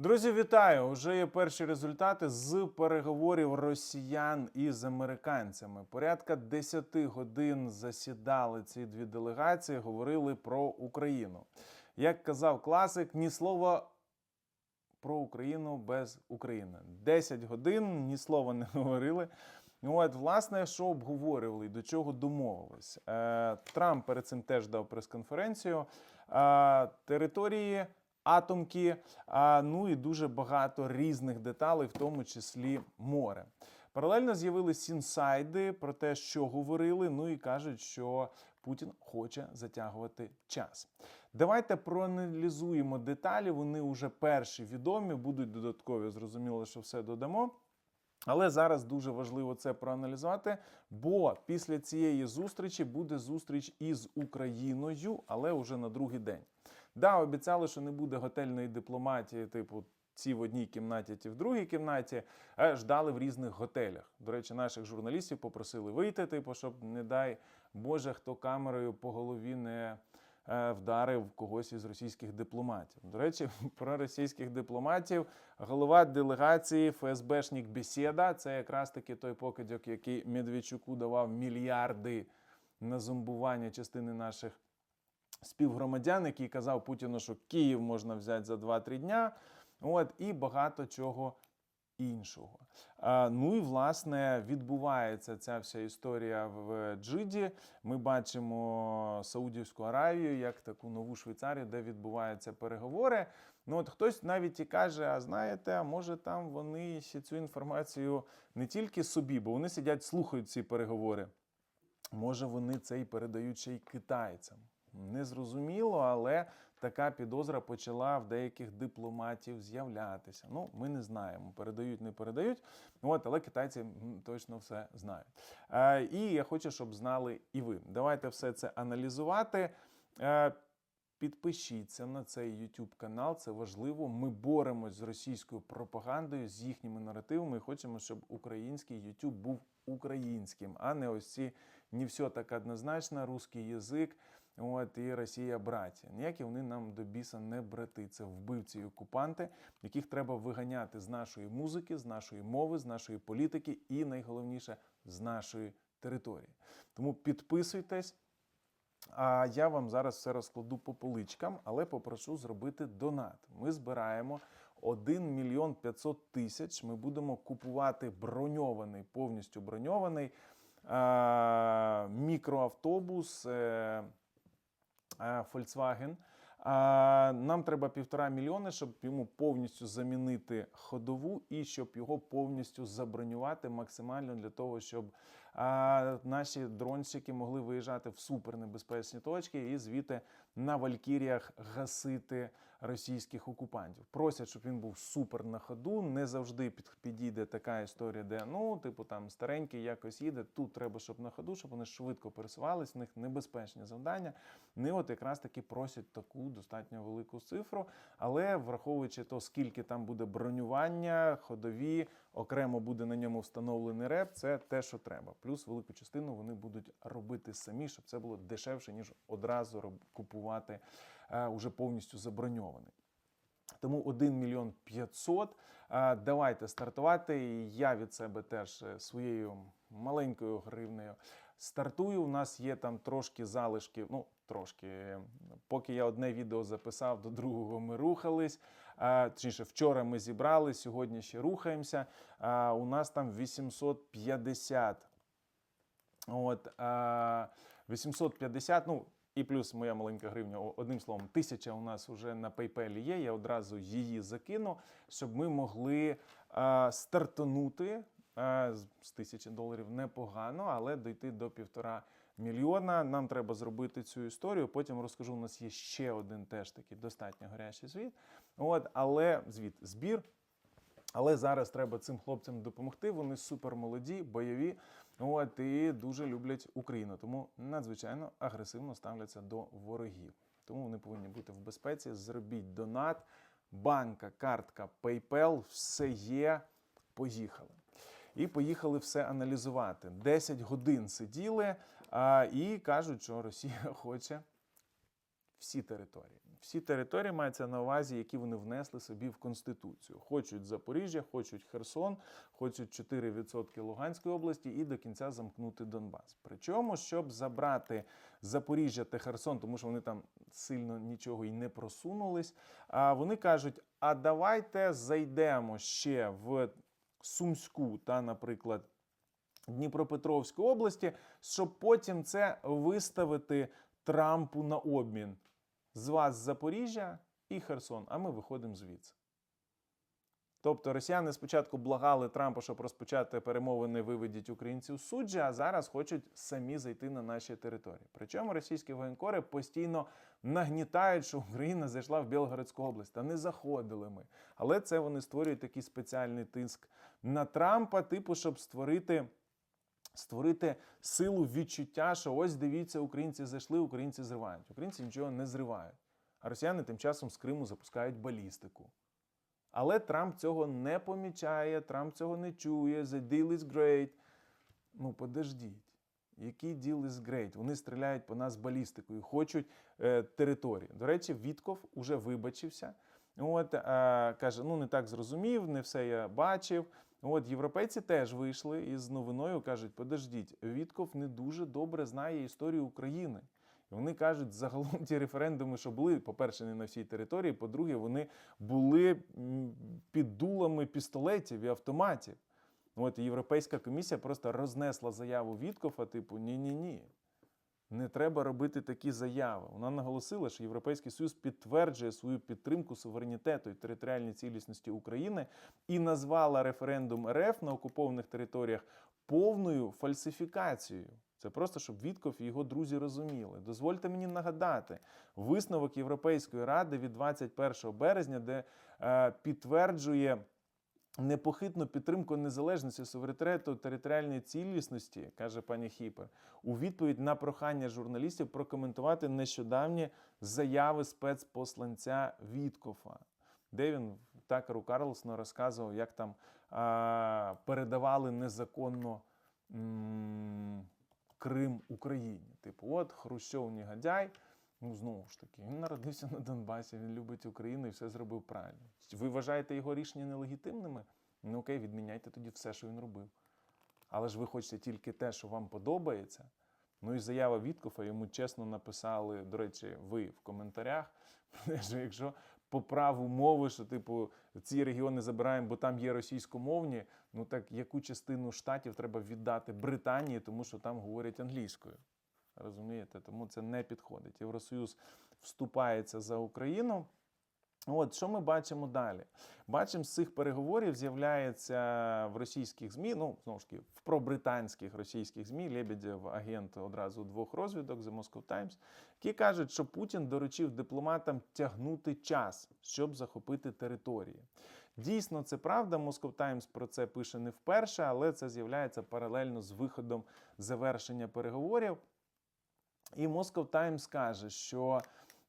Друзі, вітаю! Уже є перші результати з переговорів росіян із американцями. Порядка 10 годин засідали ці дві делегації, говорили про Україну. Як казав класик, ні слова про Україну без України. 10 годин ні слова не говорили. От, власне, що обговорювали і до чого домовились. Е, Трамп перед цим теж дав прес-конференцію. Е, території, атомки, ну і дуже багато різних деталей, в тому числі море. Паралельно з'явились інсайди про те, що говорили. Ну і кажуть, що Путін хоче затягувати час. Давайте проаналізуємо деталі. Вони вже перші відомі, будуть додаткові. Зрозуміло, що все додамо. Але зараз дуже важливо це проаналізувати, бо після цієї зустрічі буде зустріч із Україною, але вже на другий день. Да, обіцяли, що не буде готельної дипломатії, типу. Ці в одній кімнаті, ті в другій кімнаті, а ждали в різних готелях. До речі, наших журналістів попросили вийти, типу, щоб, не дай Боже, хто камерою по голові не е, вдарив когось із російських дипломатів. До речі, про російських дипломатів голова делегації ФСБшник Бесєда, це якраз таки той покидьок, який Медведчуку давав мільярди на зомбування частини наших співгромадян, який казав Путіну, що Київ можна взяти за 2-3 дня. От і багато чого іншого. А, ну і власне відбувається ця вся історія в Джиді. Ми бачимо Саудівську Аравію як таку нову Швейцарію, де відбуваються переговори. Ну от хтось навіть і каже: а знаєте, може там вони ще цю інформацію не тільки собі, бо вони сидять, слухають ці переговори. Може, вони це і передають ще й китайцям. Незрозуміло, але така підозра почала в деяких дипломатів з'являтися. Ну, ми не знаємо, передають, не передають. От, але китайці точно все знають. Е, і я хочу, щоб знали і ви. Давайте все це аналізувати. Е, Підпишіться на цей YouTube канал, це важливо. Ми боремось з російською пропагандою, з їхніми наративами. і Хочемо, щоб український YouTube був українським, а не ось ці не все так однозначно, русський язик. От і Росія браті. Ніякі вони нам до біса не брати. Це вбивці і окупанти, яких треба виганяти з нашої музики, з нашої мови, з нашої політики і найголовніше з нашої території. Тому підписуйтесь. А я вам зараз все розкладу по поличкам, але попрошу зробити донат. Ми збираємо 1 мільйон 500 тисяч. Ми будемо купувати броньований, повністю броньований е- мікроавтобус е, Volkswagen. Нам треба півтора мільйони, щоб йому повністю замінити ходову і щоб його повністю забронювати максимально для того, щоб наші дронщики могли виїжджати в супернебезпечні точки і звідти на валькіріях гасити російських окупантів. Просять, щоб він був супер на ходу. Не завжди під, підійде така історія, де ну, типу там старенький якось їде. Тут треба, щоб на ходу, щоб вони швидко пересувались. В них небезпечні завдання. Вони от якраз таки просять таку достатньо велику цифру, але враховуючи то, скільки там буде бронювання, ходові, окремо буде на ньому встановлений реп, це те, що треба. Плюс велику частину вони будуть робити самі, щоб це було дешевше, ніж одразу купувати е, уже повністю заброньований. Тому 1 мільйон 500. А, Давайте стартувати. І Я від себе теж е, своєю маленькою гривнею стартую. У нас є там трошки залишків. Ну, трошки. Поки я одне відео записав, до другого ми рухались. Точніше, вчора ми зібрали, сьогодні ще рухаємося. У нас там 850. От, 850, ну, і плюс моя маленька гривня, одним словом, тисяча у нас вже на PayPal є. Я одразу її закину, щоб ми могли а, стартанути з- з тисячі доларів непогано, але дійти до півтора мільйона. Нам треба зробити цю історію. Потім розкажу. У нас є ще один теж такий достатньо гарячий звіт. От, але звіт, збір. Але зараз треба цим хлопцям допомогти. Вони супер молоді, бойові. От і дуже люблять Україну, тому надзвичайно агресивно ставляться до ворогів. Тому вони повинні бути в безпеці. Зробіть донат, банка, картка, PayPal, все є. Поїхали. І поїхали все аналізувати. 10 годин сиділи а, і кажуть, що Росія хоче всі території. Всі території маються на увазі, які вони внесли собі в Конституцію. Хочуть Запоріжжя, хочуть Херсон, хочуть 4% Луганської області і до кінця замкнути Донбас. Причому, щоб забрати Запоріжжя та Херсон, тому що вони там сильно нічого і не просунулись. А вони кажуть: а давайте зайдемо ще в Сумську та, наприклад, Дніпропетровську області, щоб потім це виставити Трампу на обмін. З вас Запоріжжя і Херсон, а ми виходимо звідси. Тобто росіяни спочатку благали Трампа, щоб розпочати перемовини, виведіть українців з а зараз хочуть самі зайти на наші території. Причому російські воєнкори постійно нагнітають, що Україна зайшла в Білгородську область. Та не заходили ми. Але це вони створюють такий спеціальний тиск на Трампа, типу, щоб створити. Створити силу відчуття, що ось дивіться, українці зайшли, українці зривають. Українці нічого не зривають. А росіяни тим часом з Криму запускають балістику. Але Трамп цього не помічає, Трамп цього не чує. The deal is great. Ну, подождіть. Який deal is great? Вони стріляють по нас балістикою, хочуть е, території. До речі, Вітков уже вибачився. От, е, каже, ну не так зрозумів, не все я бачив. От європейці теж вийшли із новиною, кажуть: подождіть, Вітков не дуже добре знає історію України. І вони кажуть, загалом ті референдуми, що були, по-перше, не на всій території, по-друге, вони були під дулами пістолетів і автоматів. От Європейська комісія просто рознесла заяву Віткофа, типу, ні-ні-ні. Не треба робити такі заяви. Вона наголосила, що Європейський Союз підтверджує свою підтримку суверенітету і територіальній цілісності України і назвала референдум РФ на окупованих територіях повною фальсифікацією. Це просто щоб Вітков і його друзі розуміли. Дозвольте мені нагадати висновок Європейської ради від 21 березня, де е, підтверджує непохитну підтримку незалежності, суверенітету, територіальної цілісності, каже пані Хіпер, у відповідь на прохання журналістів прокоментувати нещодавні заяви спецпосланця Віткофа, де він Такеру Карлсону розказував, як там а, передавали незаконно м, Крим Україні. Типу, от Хрущов негодяй. Ну, знову ж таки, він народився на Донбасі, він любить Україну і все зробив правильно. Ви вважаєте його рішення нелегітимними? Ну окей, відміняйте тоді все, що він робив. Але ж ви хочете тільки те, що вам подобається. Ну і заява Віткофа йому чесно написали, до речі, ви в коментарях. що якщо по праву мови, що типу ці регіони забираємо, бо там є російськомовні, ну так яку частину штатів треба віддати Британії, тому що там говорять англійською. Розумієте, тому це не підходить. Євросоюз вступається за Україну. От що ми бачимо далі? Бачимо, з цих переговорів з'являється в російських ЗМІ, ну знову ж таки, в пробританських російських ЗМІ Лебедєв, агент одразу двох розвідок The Moscow Times, які кажуть, що Путін доручив дипломатам тягнути час, щоб захопити території. Дійсно, це правда. Moscow Times про це пише не вперше, але це з'являється паралельно з виходом завершення переговорів. І Moscow Times каже, що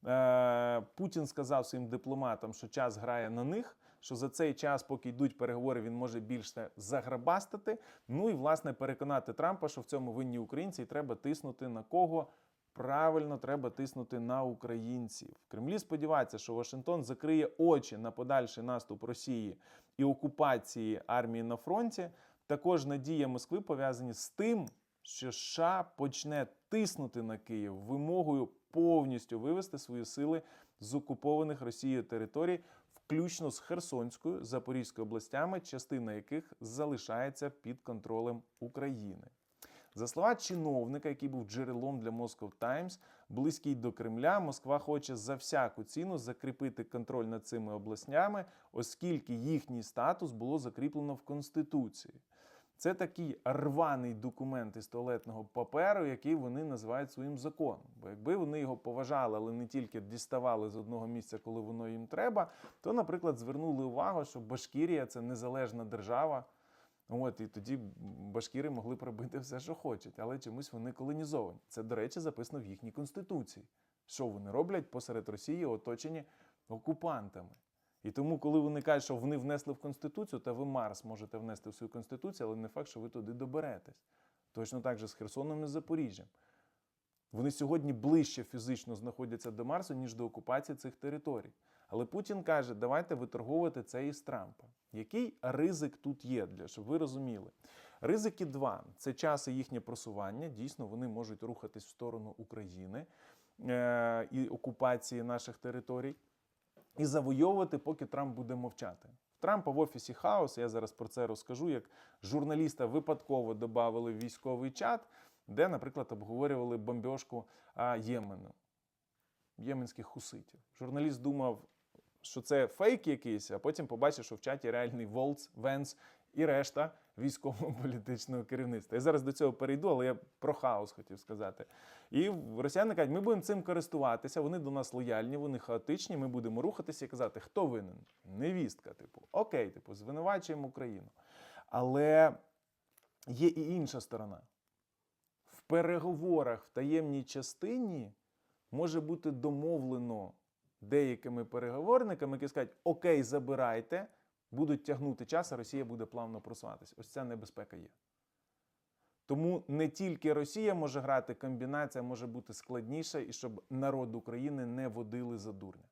е, Путін сказав своїм дипломатам, що час грає на них. Що за цей час, поки йдуть переговори, він може більше заграбастати. Ну і власне переконати Трампа, що в цьому винні українці, і треба тиснути на кого. Правильно, треба тиснути на українців. В Кремлі сподіваються, що Вашингтон закриє очі на подальший наступ Росії і окупації армії на фронті. Також надія Москви пов'язані з тим, що США почне тиснути на Київ вимогою повністю вивести свої сили з окупованих Росією територій, включно з Херсонською Запорізькою областями, частина яких залишається під контролем України. За слова чиновника, який був джерелом для Moscow Times, близький до Кремля, Москва хоче за всяку ціну закріпити контроль над цими областями, оскільки їхній статус було закріплено в Конституції. Це такий рваний документ із туалетного паперу, який вони називають своїм законом. Бо якби вони його поважали, але не тільки діставали з одного місця, коли воно їм треба, то, наприклад, звернули увагу, що Башкірія це незалежна держава. От і тоді башкіри могли б робити все, що хочуть, але чомусь вони колонізовані. Це, до речі, записано в їхній конституції. Що вони роблять посеред Росії, оточені окупантами. І тому, коли вони кажуть, що вони внесли в конституцію, то ви Марс можете внести в свою конституцію, але не факт, що ви туди доберетесь. Точно так же з Херсоном і Запоріжжям. Вони сьогодні ближче фізично знаходяться до Марсу, ніж до окупації цих територій. Але Путін каже, давайте виторговувати це із Трампа. Який ризик тут є, для щоб ви розуміли? Ризики два: це час і їхнє просування. Дійсно, вони можуть рухатись в сторону України е- і окупації наших територій, і завойовувати, поки Трамп буде мовчати. Трампа в офісі хаос. Я зараз про це розкажу. Як журналіста випадково додали в військовий чат, де, наприклад, обговорювали бомбьошку Ємену, єменських хуситів. Журналіст думав, що це фейк якийсь, а потім побачив, що в чаті реальний Волц, Венс і решта військово-політичного керівництва. Я зараз до цього перейду, але я про хаос хотів сказати. І росіяни кажуть, ми будемо цим користуватися, вони до нас лояльні, вони хаотичні, ми будемо рухатися і казати, хто винен? Невістка, типу, окей, типу, звинувачуємо Україну. Але є і інша сторона. В переговорах в таємній частині може бути домовлено деякими переговорниками, які скажуть, окей, забирайте, будуть тягнути час, а Росія буде плавно просуватися. Ось ця небезпека є. Тому не тільки Росія може грати, комбінація може бути складніша, і щоб народ України не водили за дурня.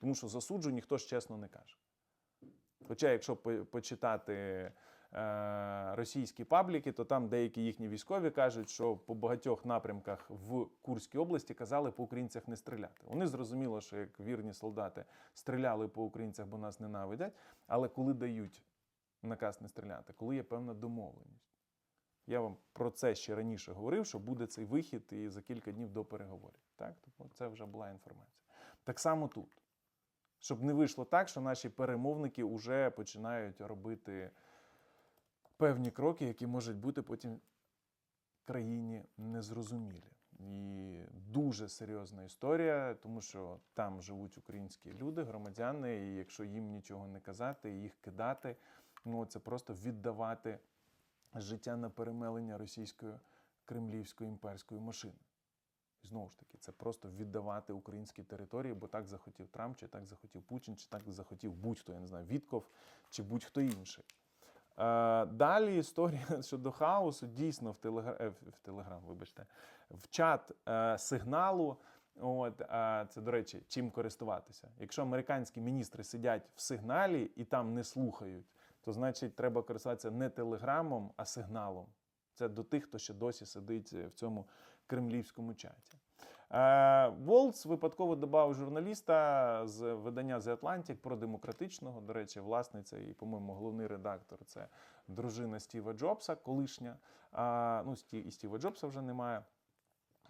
Тому що засуджу ніхто ж чесно не каже. Хоча, якщо почитати російські пабліки, то там деякі їхні військові кажуть, що по багатьох напрямках в Курській області казали по українцях не стріляти. Вони зрозуміло, що як вірні солдати стріляли по українцях, бо нас ненавидять. Але коли дають наказ не стріляти, коли є певна домовленість. Я вам про це ще раніше говорив, що буде цей вихід і за кілька днів до переговорів. Так? Тобто це вже була інформація. Так само тут. Щоб не вийшло так, що наші перемовники вже починають робити певні кроки, які можуть бути потім країні незрозумілі. І дуже серйозна історія, тому що там живуть українські люди, громадяни, і якщо їм нічого не казати, їх кидати, ну це просто віддавати життя на перемелення російської кремлівської імперської машини. Знову ж таки, це просто віддавати українські території, бо так захотів Трамп, чи так захотів Путін, чи так захотів будь-хто, я не знаю, Вітков, чи будь-хто інший. Е, далі історія щодо хаосу дійсно в телеграм, е, в телеграм, вибачте, в чат е, сигналу. От це, до речі, чим користуватися. Якщо американські міністри сидять в сигналі і там не слухають, то значить треба користуватися не телеграмом, а сигналом. Це до тих, хто ще досі сидить в цьому кремлівському чаті. Е, Волц випадково додав журналіста з видання The Atlantic про демократичного. До речі, власниця і, по-моєму, головний редактор це дружина Стіва Джобса, колишня. Ну, і Стіва Джобса вже немає.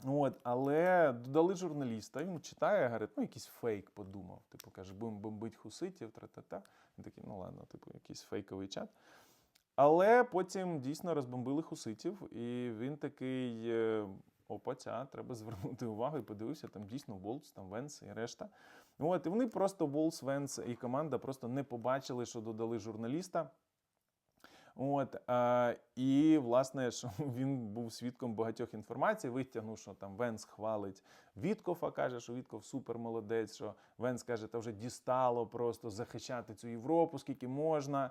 От, але додали журналіста, він читає, говорить, ну якийсь фейк подумав. Типу, каже, будемо бомбити хуситів, тра-та-та. Він такий, ну ладно, типу, якийсь фейковий чат. Але потім дійсно розбомбили хуситів, і він такий. Е, Опа, ця, треба звернути увагу і подивився, там дійсно Волц, там Венс і решта. От, і вони просто Волс, Венс і команда просто не побачили, що додали журналіста. От, е, і, власне, що він був свідком багатьох інформацій, витягнув, що там Венс хвалить Віткофа, каже, що Вітков супер молодець, що Венс каже, та вже дістало просто захищати цю Європу, скільки можна.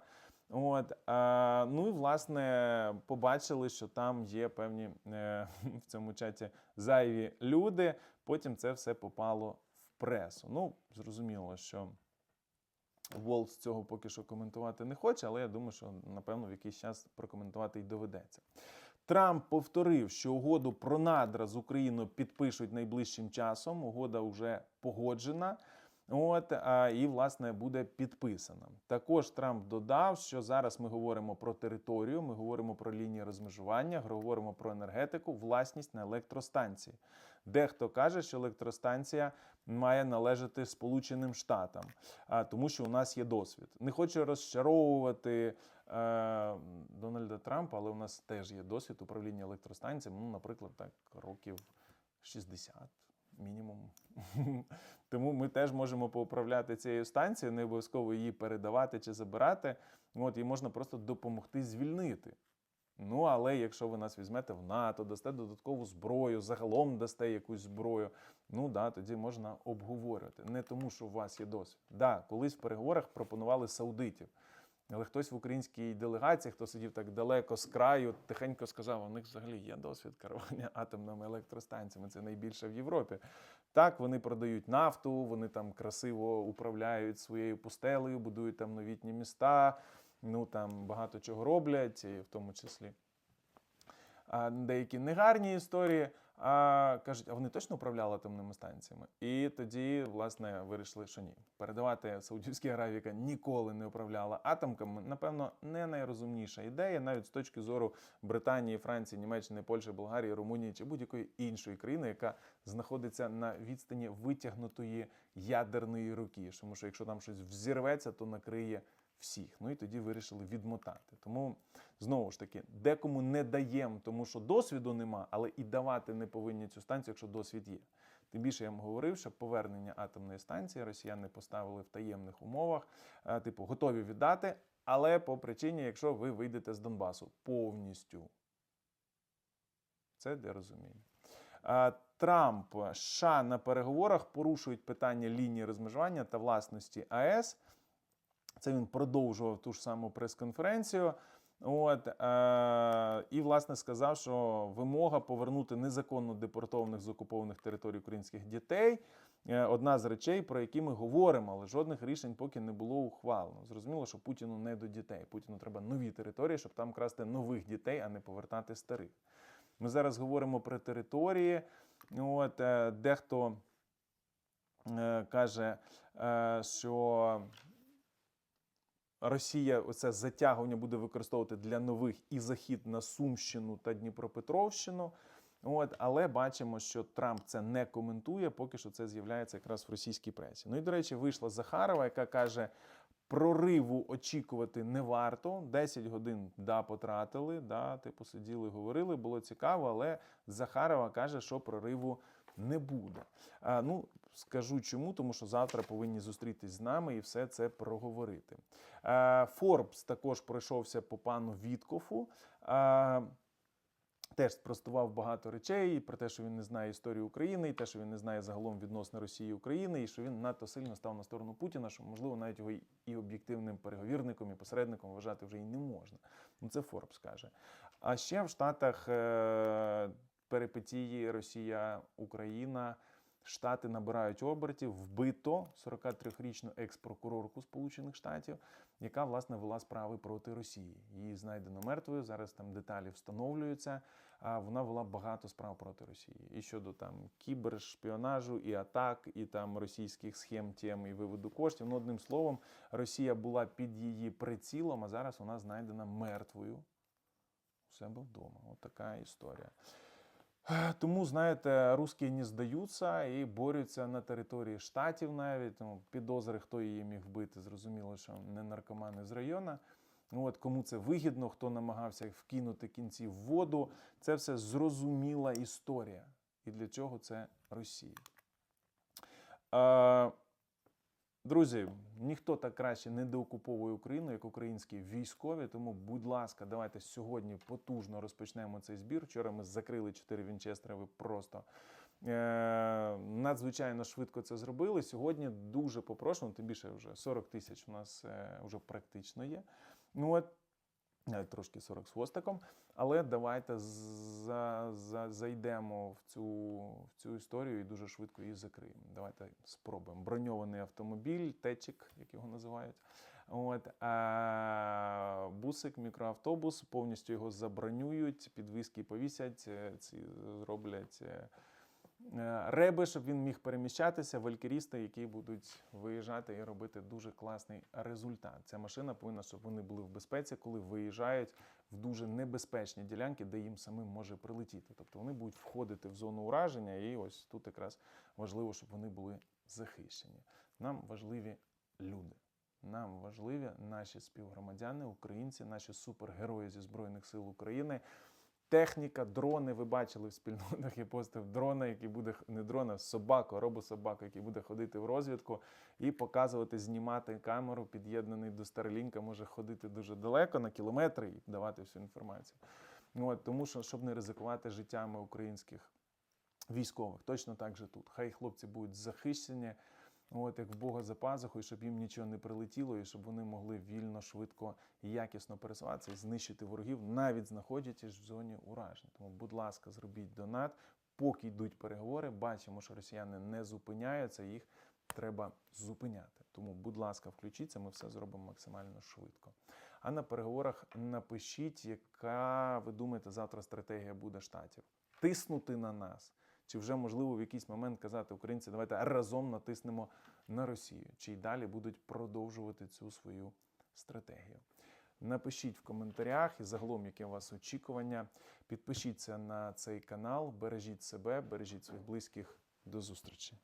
От, е, ну і власне побачили, що там є певні е, в цьому чаті зайві люди. Потім це все попало в пресу. Ну, зрозуміло, що Волс цього поки що коментувати не хоче, але я думаю, що напевно в якийсь час прокоментувати й доведеться. Трамп повторив, що угоду про надра з Україною підпишуть найближчим часом. Угода вже погоджена. От і власне буде підписана. Також Трамп додав, що зараз ми говоримо про територію, ми говоримо про лінії розмежування, говоримо про енергетику, власність на електростанції. Дехто каже, що електростанція має належати Сполученим Штатам, тому що у нас є досвід. Не хочу розчаровувати е, Дональда Трампа, але у нас теж є досвід управління електростанціями. Ну, наприклад, так років 60 мінімум. Тому ми теж можемо поуправляти цією станцією, не обов'язково її передавати чи забирати. От, і можна просто допомогти звільнити. Ну, але якщо ви нас візьмете в НАТО, дасте додаткову зброю, загалом дасте якусь зброю, ну да, тоді можна обговорювати. Не тому, що у вас є досвід. Да, колись в переговорах пропонували саудитів. Але хтось в українській делегації, хто сидів так далеко з краю, тихенько сказав, у них взагалі є досвід керування атомними електростанціями. Це найбільше в Європі. Так, вони продають нафту, вони там красиво управляють своєю пустелею, будують там новітні міста, ну там багато чого роблять, і в тому числі деякі негарні історії. А кажуть, а вони точно управляли атомними станціями? І тоді, власне, вирішили, що ні. Передавати Саудівській Аравії, яка ніколи не управляла атомками, напевно, не найрозумніша ідея, навіть з точки зору Британії, Франції, Німеччини, Польщі, Болгарії, Румунії чи будь-якої іншої країни, яка знаходиться на відстані витягнутої ядерної руки. Тому що якщо там щось взірветься, то накриє всіх. Ну і тоді вирішили відмотати. Тому знову ж таки, декому не даємо, тому що досвіду нема, але і давати не повинні цю станцію, якщо досвід є. Тим більше я вам говорив, що повернення атомної станції росіяни поставили в таємних умовах, е, типу, готові віддати, але по причині, якщо ви вийдете з Донбасу повністю. Це для розуміння. Е, Трамп США на переговорах порушують питання лінії розмежування та власності АЕС. Це він продовжував ту ж саму прес-конференцію. От, е, і, власне, сказав, що вимога повернути незаконно депортованих з окупованих територій українських дітей е, одна з речей, про які ми говоримо, але жодних рішень поки не було ухвалено. Зрозуміло, що Путіну не до дітей. Путіну треба нові території, щоб там красти нових дітей, а не повертати старих. Ми зараз говоримо про території. От, е, дехто е, каже, е, що Росія оце затягування буде використовувати для нових і захід на Сумщину та Дніпропетровщину. От, але бачимо, що Трамп це не коментує, поки що це з'являється якраз в російській пресі. Ну і до речі, вийшла Захарова, яка каже: прориву очікувати не варто. 10 годин да потратили, да, типу сиділи, говорили, було цікаво, але Захарова каже, що прориву не буде. А, ну, скажу чому, тому що завтра повинні зустрітись з нами і все це проговорити. Форбс також пройшовся по пану Віткофу. Теж спростував багато речей про те, що він не знає історію України, і те, що він не знає загалом відносно Росії і України, і що він надто сильно став на сторону Путіна, що можливо навіть його і об'єктивним переговірником, і посередником вважати вже і не можна. Ну це Форбс каже. А ще в Штатах е- перипетії Росія, Україна. Штати набирають обертів, вбито 43-річну екс-прокурорку Сполучених Штатів, яка власне вела справи проти Росії. Її знайдено мертвою. Зараз там деталі встановлюються. А вона вела багато справ проти Росії. І щодо там кібершпіонажу, і атак, і там російських схем тем і виводу коштів. Ну, одним словом, Росія була під її прицілом, а зараз вона знайдена мертвою у себе вдома. От історія. Тому, знаєте, русські не здаються і борються на території штатів навіть. Ну, підозри, хто її міг вбити, зрозуміло, що не наркомани з району. От Кому це вигідно, хто намагався вкинути кінці в воду. Це все зрозуміла історія. І для чого це Росія. Е, Друзі, ніхто так краще не деокуповує Україну, як українські військові. Тому, будь ласка, давайте сьогодні потужно розпочнемо цей збір. Вчора ми закрили чотири Вінчестера. Ви просто е- надзвичайно швидко це зробили. Сьогодні дуже попрошу, тим більше вже 40 тисяч у нас е- вже практично є. Ну от навіть трошки 40 з хвостиком. Але давайте за, за, зайдемо в цю, в цю історію і дуже швидко її закриємо. Давайте спробуємо. Броньований автомобіль, течик, як його називають. От, а, Бусик, мікроавтобус, повністю його забронюють, підвіски повісять, е, ці зроблять. Е, Реби, щоб він міг переміщатися, валькірісти, які будуть виїжджати і робити дуже класний результат. Ця машина повинна, щоб вони були в безпеці, коли виїжджають в дуже небезпечні ділянки, де їм самим може прилетіти. Тобто вони будуть входити в зону ураження, і ось тут якраз важливо, щоб вони були захищені. Нам важливі люди. Нам важливі наші співгромадяни, українці, наші супергерої зі Збройних сил України. Техніка, дрони, ви бачили в спільнотах, я постив дрона, який буде не дрона, собаку, робособаку, який буде ходити в розвідку і показувати, знімати камеру, під'єднаний до Старлінка, може ходити дуже далеко на кілометри і давати всю інформацію. От, Тому що, щоб не ризикувати життями українських військових, точно так же тут. Хай хлопці будуть захищені. От як в Бога за пазухою, щоб їм нічого не прилетіло, і щоб вони могли вільно, швидко і якісно пересуватися і знищити ворогів, навіть знаходячись в зоні уражень. Тому, будь ласка, зробіть донат. Поки йдуть переговори, бачимо, що росіяни не зупиняються, їх треба зупиняти. Тому, будь ласка, включіться, ми все зробимо максимально швидко. А на переговорах напишіть, яка ви думаєте, завтра стратегія буде штатів. Тиснути на нас. Чи вже можливо в якийсь момент казати українці, давайте разом натиснемо на Росію, чи й далі будуть продовжувати цю свою стратегію. Напишіть в коментарях і загалом, яке у вас очікування. Підпишіться на цей канал, бережіть себе, бережіть своїх близьких. До зустрічі!